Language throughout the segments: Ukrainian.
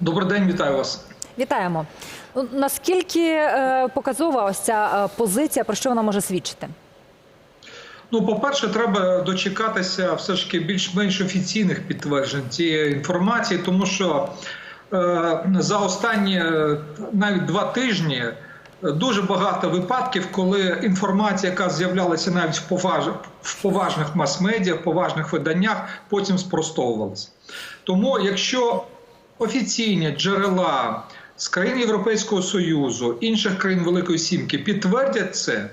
Добрий день, вітаю вас. Вітаємо. Ну, Наскільки е, показова ось ця е, позиція, про що вона може свідчити? Ну, по-перше, треба дочекатися все ж таки більш-менш офіційних підтверджень цієї інформації, тому що е, за останні е, навіть два тижні дуже багато випадків, коли інформація, яка з'являлася навіть в, поваж... в поважних мас-медіа, в поважних виданнях, потім спростовувалася. Тому, якщо офіційні джерела з країн Європейського Союзу, інших країн Великої Сімки підтвердять це.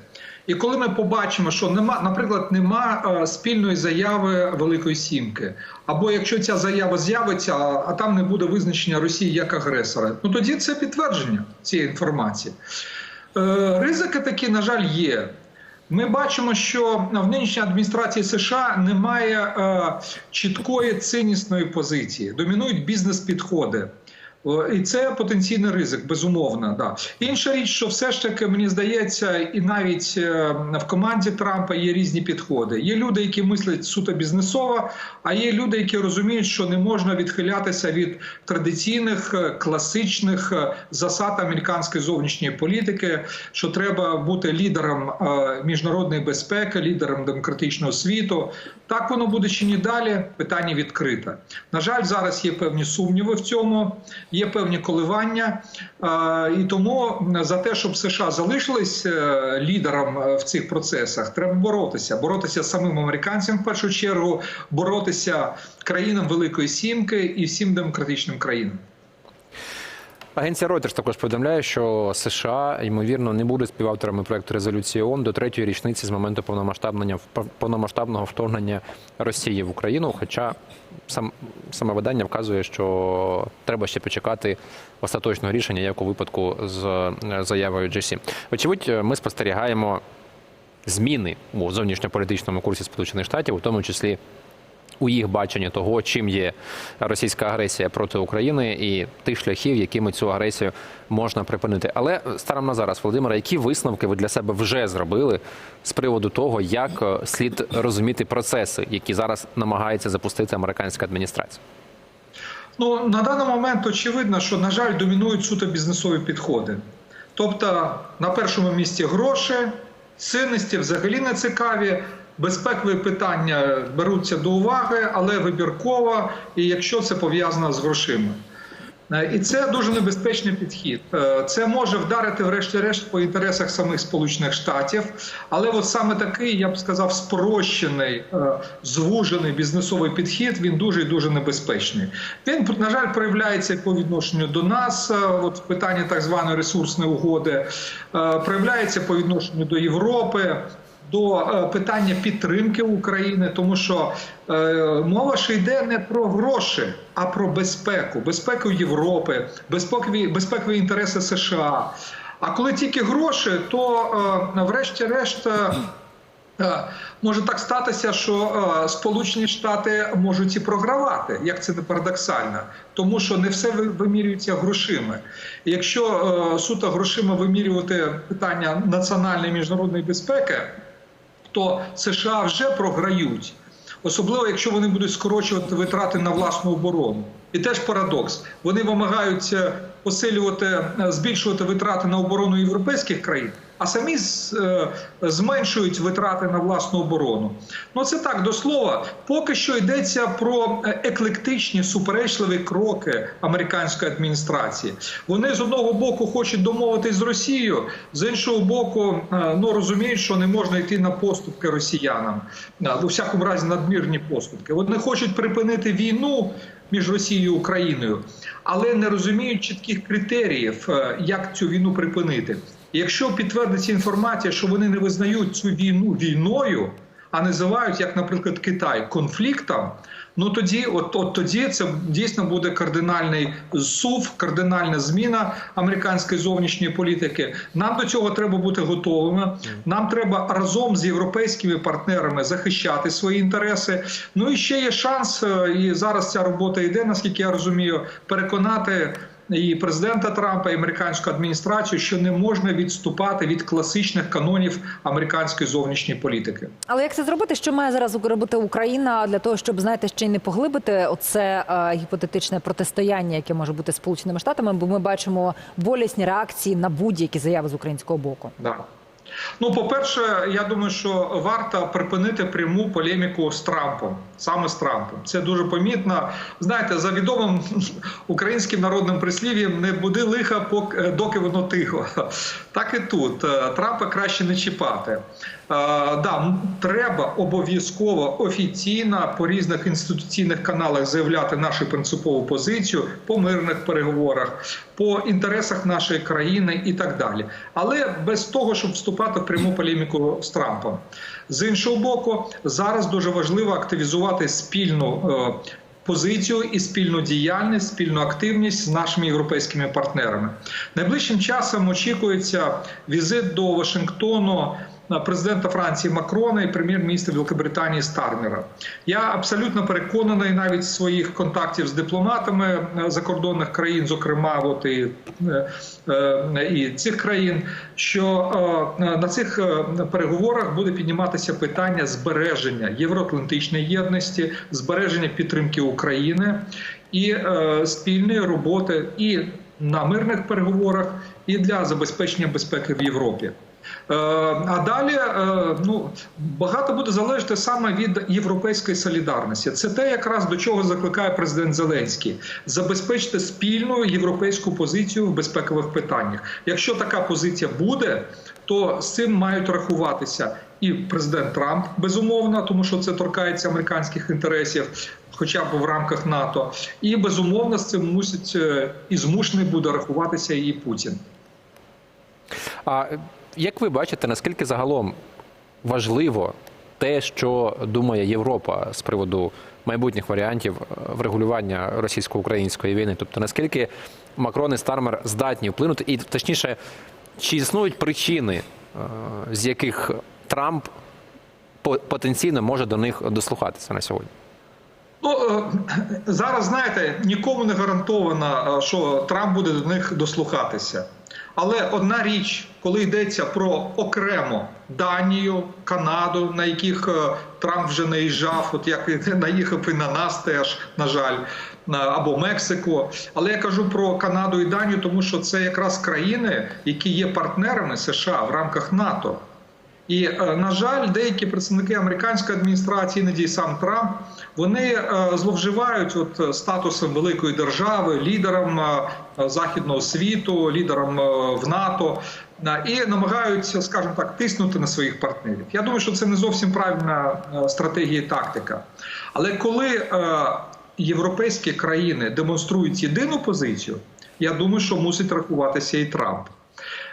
І коли ми побачимо, що нема, наприклад, нема е, спільної заяви Великої Сімки, або якщо ця заява з'явиться, а, там не буде визначення Росії як агресора, ну тоді це підтвердження цієї інформації. Е, ризики такі, на жаль, є. Ми бачимо, що в нинішній адміністрації США немає е, чіткої ціннісної позиції, домінують бізнес-підходи. І це потенційний ризик, безумовно. Да. Інша річ, що все ж таки мені здається, і навіть е, в команді Трампа є різні підходи. Є люди, які мислять суто бізнесово, а є люди, які розуміють, що не можна відхилятися від традиційних е, класичних е, засад американської зовнішньої політики, що треба бути лідером міжнародної безпеки, лідером демократичного світу. Так воно буде чи ні далі? Питання відкрите. На жаль, зараз є певні сумніви в цьому є певні коливання, і тому за те, щоб США залишились е, лідером е, в цих процесах, треба боротися. Боротися з самим американцям в першу чергу, боротися країнам Великої Сімки і всім демократичним країнам. Агенція Reuters також повідомляє, що США ймовірно не будуть співавторами проекту резолюції ООН до третьої річниці з моменту повномасштабного повномасштабного вторгнення Росії в Україну. Хоча сам саме видання вказує, що треба ще почекати остаточного рішення, як у випадку з заявою G7. Очевидь, ми спостерігаємо зміни у зовнішньополітичному курсі Сполучених Штатів, у тому числі у їх баченні того, чим є російська агресія проти України, і тих шляхів, якими цю агресію можна припинити. Але станом на зараз, Володимира, які висновки ви для себе вже зробили з приводу того, як слід розуміти процеси, які зараз намагається запустити американська адміністрація? Ну на даний момент очевидно, що на жаль домінують суто бізнесові підходи. Тобто на першому місці гроші, цінності взагалі не цікаві. Безпекові питання беруться до уваги, але вибірково, і якщо це пов'язано з грошима. І це дуже небезпечний підхід. Це може вдарити, врешті-решт, по інтересах самих Сполучених Штатів, але от саме такий, я б сказав, спрощений, звужений бізнесовий підхід. Він дуже і дуже небезпечний. Він на жаль проявляється по відношенню до нас. От питання так званої ресурсної угоди проявляється по відношенню до Європи до питання підтримки України, тому що мова ж йде не про гроші, а про безпеку, безпеку Європи, безпекові, безпекові інтереси США. А коли тільки гроші, то врешті-решт. Може так статися, що Сполучені Штати можуть і програвати, як це не парадоксально, тому що не все вимірюється грошима. Якщо суто грошима вимірювати питання національної міжнародної безпеки, то США вже програють, особливо якщо вони будуть скорочувати витрати на власну оборону. І теж парадокс. Вони вимагаються посилювати, збільшувати витрати на оборону європейських країн, а самі зменшують витрати на власну оборону. Ну це так до слова. Поки що йдеться про еклектичні суперечливі кроки американської адміністрації. Вони з одного боку хочуть домовитись з Росією, з іншого боку, ну розуміють, що не можна йти на поступки росіянам, у всякому разі надмірні поступки. Вони хочуть припинити війну між Росією і Україною, але не розуміють чітких критеріїв, як цю війну припинити. Якщо підтвердиться інформація, що вони не визнають цю війну війною, а називають, як, наприклад, Китай конфліктом. Ну тоді, от от тоді, це дійсно буде кардинальний сув, кардинальна зміна американської зовнішньої політики. Нам до цього треба бути готовими. Нам треба разом з європейськими партнерами захищати свої інтереси. Ну і ще є шанс, і зараз ця робота йде, наскільки я розумію, переконати і президента Трампа, і американську адміністрацію, що не можна відступати від класичних канонів американської зовнішньої політики. Але як це зробити? Що має зараз робити Україна для того, щоб знаєте, ще й не поглибити оце е, гіпотетичне протистояння, яке може бути сполученими штатами? Бо ми бачимо болісні реакції на будь-які заяви з українського боку. Да. Ну, по-перше, я думаю, що варто припинити пряму полеміку з Трампом, саме з Трампом. Це дуже помітно. Знаєте, за відомим українським народним прислів'ям не буде лиха, доки воно тихо. Так і тут Е, Трампа краще не чіпати. Е, да, треба обов'язково офіційно по різних інституційних каналах заявляти нашу принципову позицію по мирних переговорах, по інтересах нашої країни і так далі. Але без того, щоб вступати в пряму полеміку з Трампом. З іншого боку, зараз дуже важливо активізувати спільну. е, Позицію і спільну діяльність, спільну активність з нашими європейськими партнерами. Найближчим часом очікується візит до Вашингтону президента Франції Макрона і прем'єр-міністра Великобританії Стармера. Я абсолютно переконаний навіть своїх контактів з дипломатами е, закордонних країн, зокрема, от і, е, е, і цих країн, що на цих переговорах буде підніматися питання збереження євроатлантичної єдності, збереження підтримки України і спільної роботи і на мирних переговорах, і для забезпечення безпеки в Європі. Е, А далі е, ну багато буде залежати саме від європейської солідарності. Це те, якраз до чого закликає президент Зеленський забезпечити спільну європейську позицію в безпекових питаннях. Якщо така позиція буде, то з цим мають рахуватися і президент Трамп безумовно, тому що це торкається американських інтересів. Хоча б в рамках НАТО, і безумовно з цим мусить е, і змушений буде рахуватися і Путін. А як ви бачите, наскільки загалом важливо те, що думає Європа з приводу майбутніх варіантів е, врегулювання російсько-української війни? Тобто наскільки Макрон і Стармер здатні вплинути, і точніше, чи існують причини, е, з яких Трамп по- потенційно може до них дослухатися на сьогодні? Ну е, зараз знаєте, нікому не гарантовано, що Трамп буде до них дослухатися. Але одна річ, коли йдеться про окремо Данію, Канаду, на яких е, Трамп вже наїжджав, от як наїхав і на нас теж, на жаль, або Мексику. Але я кажу про Канаду і Данію, тому що це якраз країни, які є партнерами США в рамках НАТО. І е, на жаль, деякі представники американської адміністрації, іноді сам Трамп, вони е, зловживають от е, статусом великої держави, лідером західного світу, лідером в НАТО. І намагаються, скажімо так, тиснути на своїх партнерів. Я думаю, що це не зовсім правильна стратегія і тактика. Але коли європейські країни демонструють єдину позицію, я думаю, що мусить рахуватися і Трамп.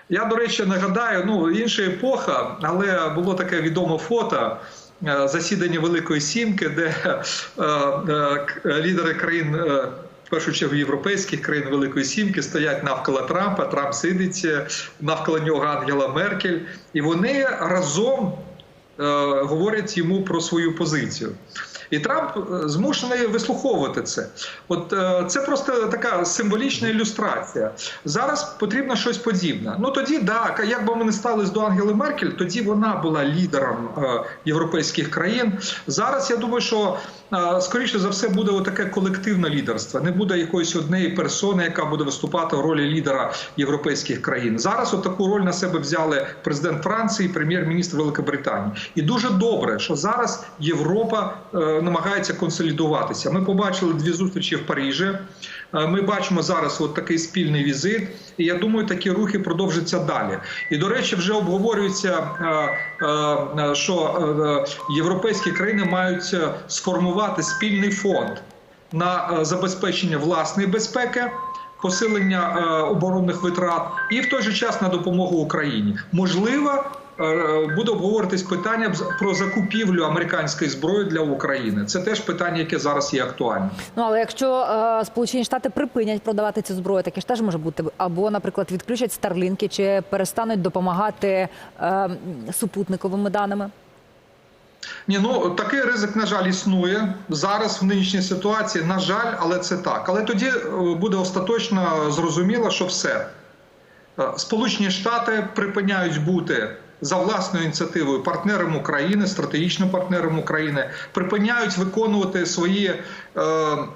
Я, до речі, нагадаю, ну інша епоха, але було таке відоме фото. е, Засідання Великої Сімки, де е, е, лідери країн, е, в першу чергу європейських країн Великої Сімки, стоять навколо Трампа. Трамп сидить е, навколо нього Ангела Меркель, і вони разом е, говорять йому про свою позицію. І Трамп е, змушений вислуховувати це. От е, це просто така символічна ілюстрація. Зараз потрібно щось подібне. Ну тоді да, як би ми не стали до Ангели Меркель, тоді вона була лідером е, європейських країн. Зараз я думаю, що скоріше за все буде таке колективне лідерство. Не буде якоїсь однієї персони, яка буде виступати в ролі лідера європейських країн. Зараз от таку роль на себе взяли президент Франції, прем'єр-міністр Великобританії. І дуже добре, що зараз Європа намагається консолідуватися. Ми побачили дві зустрічі в Парижі. Е, Ми бачимо зараз от такий спільний візит, і я думаю, такі рухи продовжаться далі. І до речі, вже обговорюється, е, е, що європейські країни мають сформувати спільний фонд на забезпечення власної безпеки. Посилення е, оборонних витрат і в той же час на допомогу Україні можливо буде обговоритись питання про закупівлю американської зброї для України. Це теж питання, яке зараз є актуальним. Ну але якщо е, Сполучені Штати припинять продавати цю зброю, таке ж теж може бути або, наприклад, відключать старлінки чи перестануть допомагати е, супутниковими даними. Ні, ну такий ризик, на жаль, існує зараз в нинішній ситуації. На жаль, але це так. Але тоді е, буде остаточно зрозуміло, що все. Е, Сполучені Штати припиняють бути за власною ініціативою партнером України, стратегічним партнером України, припиняють виконувати свої, е, е,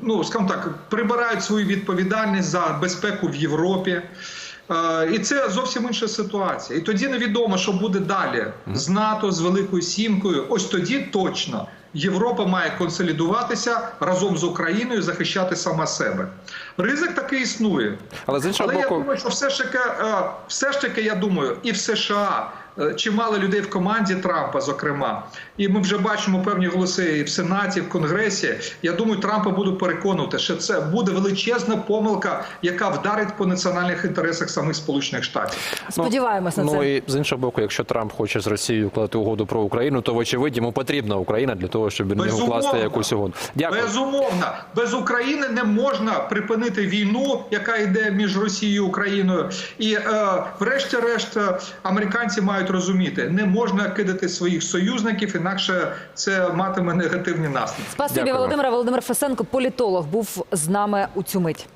ну скажімо так, прибирають свою відповідальність за безпеку в Європі. Е, І це зовсім інша ситуація. І тоді невідомо, що буде далі з НАТО, з Великою Сімкою. Ось тоді точно Європа має консолідуватися разом з Україною, захищати сама себе. Ризик такий існує. Але з іншого Але я думаю, що все ж таки, е, все ж таки, я думаю, і в США чимало людей в команді Трампа, зокрема, і ми вже бачимо певні голоси і в Сенаті, і в Конгресі. Я думаю, Трампа буду переконувати, що це буде величезна помилка, яка вдарить по національних інтересах самих Сполучених Штатів. Сподіваємось на ну, і з іншого боку, якщо Трамп хоче з Росією укладати угоду про Україну, то вочевидь йому потрібна Україна для того, щоб Безумовно. укласти якусь угоду. Дякую. Безумовно, без України не можна припинити війну, яка йде між Росією і Україною. І е, врешті-решт е, американці мають розуміти, не можна кидати своїх союзників, інакше це матиме негативні наслідки. Спасибі, Володимира. Володимир Фесенко, політолог, був з нами у цю мить.